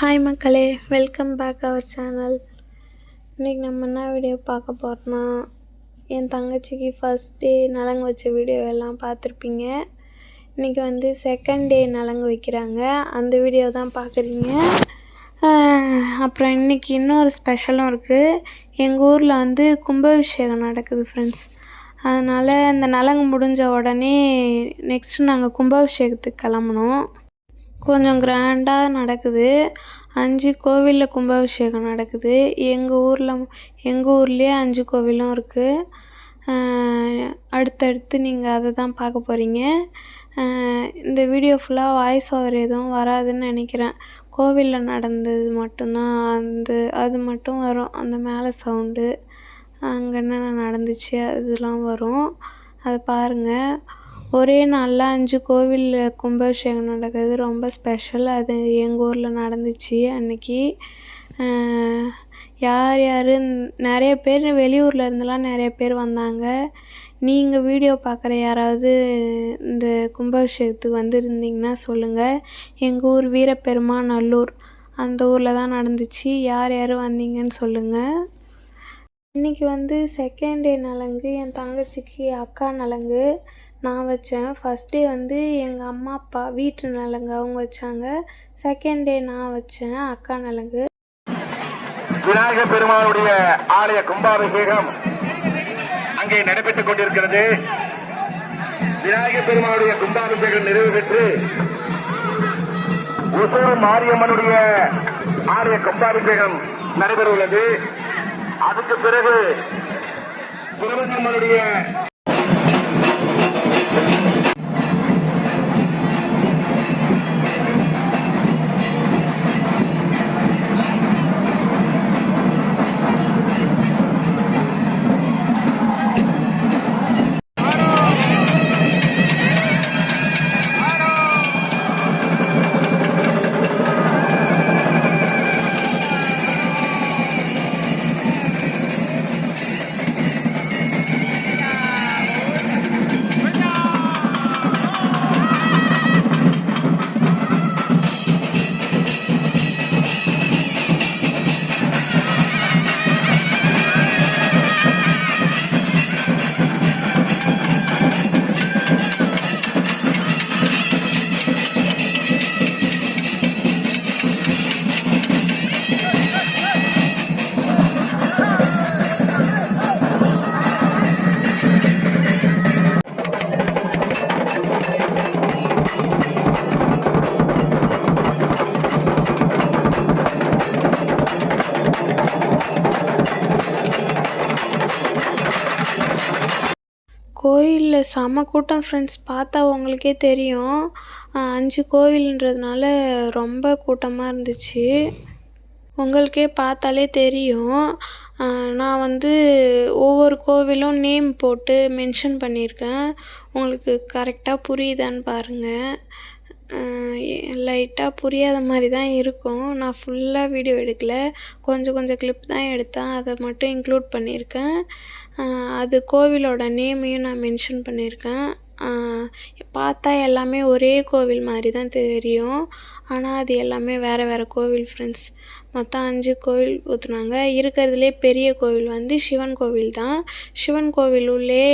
Hi மக்களே. Welcome back our channel இன்றைக்கி நம்ம என்ன வீடியோ பார்க்க போகிறோன்னா என் தங்கச்சிக்கு ஃபஸ்ட் டே நலங்கு வச்ச வீடியோ எல்லாம் பார்த்துருப்பீங்க. இன்றைக்கி வந்து செகண்ட் டே நலங்கு வைக்கிறாங்க. அந்த வீடியோ தான் பார்க்குறீங்க. அப்புறம் இன்றைக்கி இன்னொரு ஸ்பெஷலும் இருக்குது எங்கள் ஊரில் வந்து கும்பாபிஷேகம் நடக்குது ஃப்ரெண்ட்ஸ் அதனால் இந்த நலங்கு முடிஞ்ச உடனே நெக்ஸ்ட்டு நாங்கள் கும்பாபிஷேகத்துக்கு கிளம்புனோம் கொஞ்சம் கிராண்டாக நடக்குது. அஞ்சு கோவிலில் கும்பாபிஷேகம் நடக்குது. எங்கள் ஊரில் எங்கள் ஊர்லேயே அஞ்சு கோவிலும் இருக்குது அடுத்தடுத்து நீங்கள் அதை தான் பார்க்க போகிறீங்க இந்த வீடியோ ஃபுல்லாக வாய்ஸ் ஓவர் எதுவும் வராதுன்னு நினைக்கிறேன். கோவிலில் நடந்தது மட்டும்தான் அந்த அது மட்டும் வரும். அந்த மேலே சவுண்டு அங்கே என்னென்ன நடந்துச்சு அதெலாம் வரும். அதை பாருங்கள் ஒரே நாளில் அஞ்சு கோவிலில் கும்பாபிஷேகம் நடக்கிறது ரொம்ப ஸ்பெஷல் அது எங்கள் ஊரில் நடந்துச்சு அன்னைக்கு. யார் யார் நிறைய பேர் வெளியூரில் இருந்தெல்லாம் நிறைய பேர் வந்தாங்க. நீங்கள் வீடியோ பார்க்குற யாராவது இந்த கும்பாபிஷேகத்துக்கு வந்திருந்தீங்கன்னா சொல்லுங்கள் எங்கள் ஊர் வீரப்பெருமாள் நல்லூர் அந்த ஊரில் தான் நடந்துச்சு. யார் யார் வந்தீங்கன்னு சொல்லுங்கள் இன்றைக்கி வந்து செகண்ட் டே நலங்கு. என் தங்கச்சிக்கு அக்கா நலங்கு. நான் வச்சேன். ஃபஸ்ட் டே வந்து எங்கள் அம்மா அப்பா வீட்டு நலங்கு அவங்க வச்சாங்க. செகண்ட் டே நான் வச்சேன் அக்கா நலங்கு. விநாயகர் பெருமானுடைய ஆலய கும்பாபிஷேகம் அங்கே நடைபெற்றுக் கொண்டிருக்கிறது. விநாயகர் பெருமானுடைய கும்பாபிஷேகம் நிறைவு பெற்று ஒசூர் மாரியம்மனுடைய ஆலய கும்பாபிஷேகம் நடைபெற உள்ளது அதுக்கு பிறகு குருவம்மனுடைய செம கூட்டம் ஃப்ரெண்ட்ஸ் பார்த்தா உங்களுக்கே தெரியும். அஞ்சு கோவில்ன்றதுனால ரொம்ப கூட்டமாக இருந்துச்சு. உங்களுக்கே பார்த்தாலே தெரியும். நான் வந்து ஒவ்வொரு கோவிலும் நேம் போட்டு மென்ஷன் பண்ணியிருக்கேன். உங்களுக்கு கரெக்டாக புரியுதான்னு பாருங்கள் லைட்டாக புரியாத மாதிரி தான் இருக்கும். நான் ஃபுல்லாக வீடியோ எடுக்கல. கொஞ்சம் கொஞ்சம் கிளிப் தான் எடுத்தேன். அதை மட்டும் இன்க்ளூட் பண்ணியிருக்கேன். அது கோவிலோட நேமையும் நான் மென்ஷன் பண்ணியிருக்கேன். பார்த்தா எல்லாமே ஒரே கோவில் மாதிரி தான் தெரியும். ஆனால் அது எல்லாமே வேறு வேறு கோவில் ஃப்ரெண்ட்ஸ் மொத்தம் அஞ்சு கோவில் ஊற்றுனாங்க இருக்கிறதுலே பெரிய கோவில் வந்து சிவன் கோவில் தான். சிவன் கோவில் உள்ளே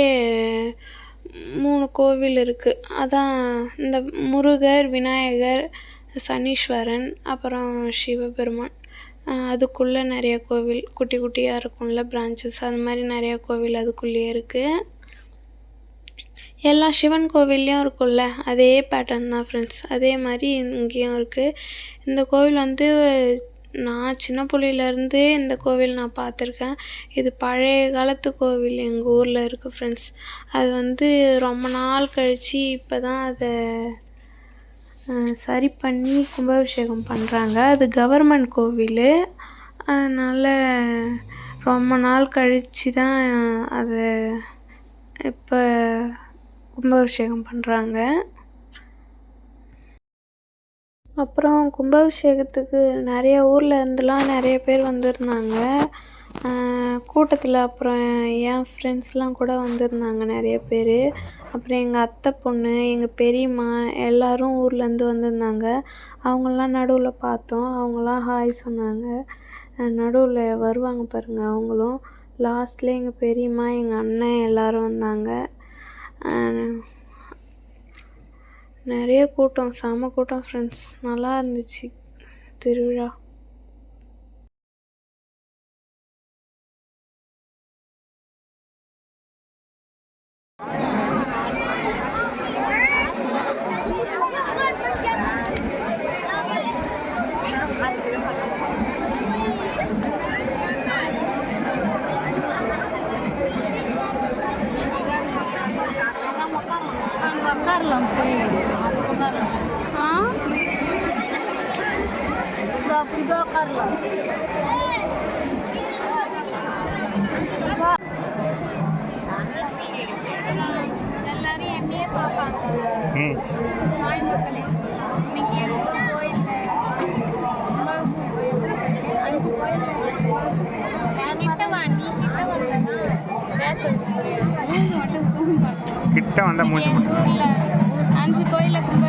மூணு கோவில் இருக்குது அதான் இந்த முருகர் விநாயகர் சனீஸ்வரன் அப்புறம் சிவபெருமான். அதுக்குள்ளே நிறைய கோவில் குட்டி குட்டியாக இருக்கும்ல பிரான்ச்சஸ் அது மாதிரி நிறையா கோவில் அதுக்குள்ளேயே இருக்குது எல்லா சிவன் கோவில்லையும் இருக்கும்ல அதே பேட்டர்ன் தான் ஃப்ரெண்ட்ஸ் அதே மாதிரி இங்கேயும் இருக்குது இந்த கோவில் வந்து நான் சின்ன பிள்ளையிலேருந்தே இந்த கோவில் நான் பார்த்துருக்கேன். இது பழைய காலத்து கோவில் எங்கள் ஊரில் இருக்குது ஃப்ரெண்ட்ஸ் அது வந்து ரொம்ப நாள் கழித்து இப்போ தான் அதை சரி பண்ணி கும்பாபிஷேகம் பண்ணுறாங்க அது கவர்மெண்ட் கோவில். அதனால் ரொம்ப நாள் கழித்து தான் அதை இப்போ கும்பாபிஷேகம் பண்ணுறாங்க அப்புறம் கும்பாபிஷேகத்துக்கு நிறைய ஊரில் இருந்துலாம் நிறைய பேர் வந்திருந்தாங்க. கூட்டத்தில் அப்புறம் என் ஃப்ரெண்ட்ஸ்லாம் கூட வந்திருந்தாங்க நிறைய பேர். அப்புறம் எங்கள் அத்தை பொண்ணு எங்கள் பெரியம்மா எல்லோரும் ஊர்லேருந்து வந்திருந்தாங்க. அவங்களாம் நடுவில் பார்த்தோம். அவங்களாம் ஹாய் சொன்னாங்க. நடுவில் வருவாங்க பாருங்கள் அவங்களும். லாஸ்ட்டில் எங்கள் பெரியம்மா எங்கள் அண்ணன் எல்லோரும் வந்தாங்க. நிறைய கூட்டம் செம கூட்டம் ஃப்ரெண்ட்ஸ் நல்லா இருந்துச்சு திருவிழா. அங்கே அப்படி போய் உட்காரலாம் எல்லாரும் என்னையே பார்ப்பாங்க நாய் மக்களே இன்னைக்கு கோயிலில் அஞ்சு கோயில் கிட்ட வா நீ கிட்ட வந்தனா பேசுறது புரியாது மூணு மட்டும் ஜூம் பண்ணுறோம் கிட்ட வந்தால் மூஞ்சி எங்கள் மட்டும் ஊரில் அஞ்சு கோயிலில் கும்ப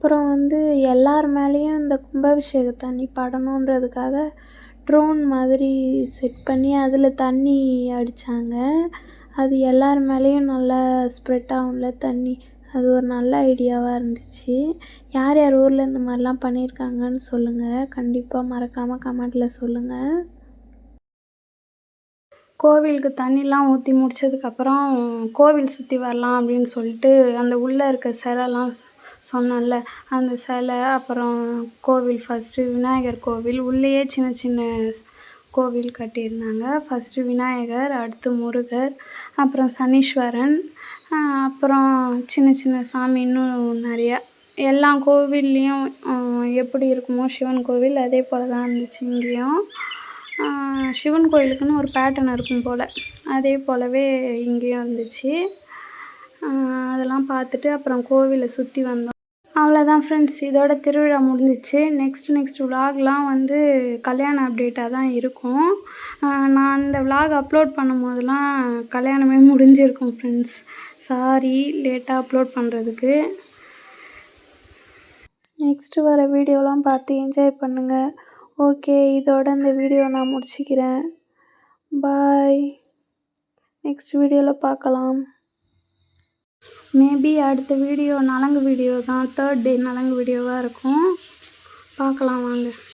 அப்புறம் வந்து எல்லார் மேலேயும் இந்த கும்பாபிஷேக தண்ணி படணுன்றதுக்காக ட்ரோன் மாதிரி செட் பண்ணி அதில் தண்ணி அடித்தாங்க அது எல்லார் மேலேயும் நல்லா ஸ்ப்ரெட் ஆகும்ல தண்ணி. அது ஒரு நல்ல ஐடியாவாக இருந்துச்சு. யார் யார் ஊரில் இந்த மாதிரிலாம் பண்ணியிருக்காங்கன்னு சொல்லுங்கள் கண்டிப்பாக மறக்காமல் கமெண்ட்டில் சொல்லுங்கள் கோவிலுக்கு தண்ணிலாம் ஊற்றி முடிச்சதுக்கப்புறம் கோவில் சுற்றி வரலாம் அப்படின்னு சொல்லிட்டு அந்த உள்ளே இருக்க சிலைலாம் சொன்னேன்ல அந்த சிலை அப்புறம் கோவில் ஃபஸ்ட்டு விநாயகர் கோவில் உள்ளேயே சின்ன சின்ன கோவில் கட்டியிருந்தாங்க. ஃபஸ்ட்டு விநாயகர் அடுத்து முருகர் அப்புறம் சனீஸ்வரன் அப்புறம் சின்ன சின்ன சாமி இன்னும் நிறையா. எல்லா கோவில்லையும் எப்படி இருக்குமோ சிவன் கோவில் அதே போல் தான் இருந்துச்சு இங்கேயும். சிவன் கோயிலுக்குன்னு ஒரு பேட்டர்ன் இருக்கும் போல். அதே போலவே இங்கேயும் இருந்துச்சு. அதெல்லாம் பார்த்துட்டு அப்புறம் கோவிலை சுற்றி வந்தோம். அவ்வளோதான் ஃப்ரெண்ட்ஸ் இதோட திருவிழா முடிஞ்சிச்சு. நெக்ஸ்ட் நெக்ஸ்ட் விலாக்லாம் வந்து கல்யாண அப்டேட்டாக தான் இருக்கும். நான் அந்த விலாக் அப்லோட் பண்ணும் போதெல்லாம் கல்யாணமே முடிஞ்சிருக்கும் ஃப்ரெண்ட்ஸ் சாரி லேட்டாக அப்லோட் பண்ணுறதுக்கு நெக்ஸ்ட்டு வர வீடியோலாம் பார்த்து என்ஜாய் பண்ணுங்கள் ஓகே இதோட இந்த வீடியோ நான் முடிச்சுக்கிறேன். பாய் நெக்ஸ்ட் வீடியோவில் பார்க்கலாம். மேபி அடுத்த வீடியோ நலங்கு வீடியோ தான். தேர்ட் டே நலங்கு வீடியோவாக இருக்கும். பார்க்கலாம் வாங்க.